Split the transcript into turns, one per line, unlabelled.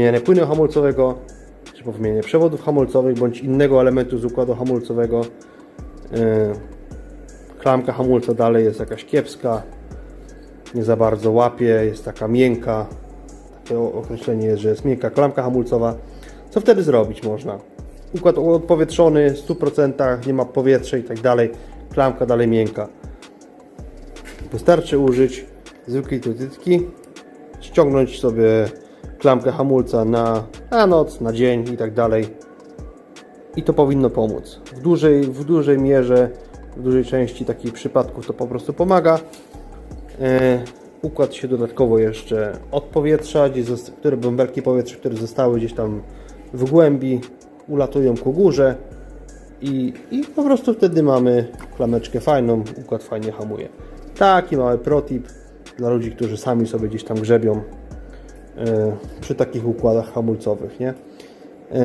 wymianę płynu hamulcowego, czy po wymianie przewodów hamulcowych, bądź innego elementu z układu hamulcowego. Yy, Klamka hamulca dalej jest jakaś kiepska, nie za bardzo łapie, jest taka miękka. Takie określenie jest, że jest miękka klamka hamulcowa. Co wtedy zrobić można? Układ odpowietrzony w 100%, nie ma powietrza i tak dalej. Klamka dalej miękka. Wystarczy użyć zwykłej tutytki, ściągnąć sobie klamkę hamulca na, na noc, na dzień i tak dalej. I to powinno pomóc. W dużej, w dużej mierze, w dużej części takich przypadków to po prostu pomaga. E, układ się dodatkowo jeszcze odpowietrza, gdzie zosta- które bąbelki powietrza, które zostały gdzieś tam w głębi, ulatują ku górze i, i po prostu wtedy mamy klameczkę fajną, układ fajnie hamuje. Taki mały protip dla ludzi, którzy sami sobie gdzieś tam grzebią przy takich układach hamulcowych, nie?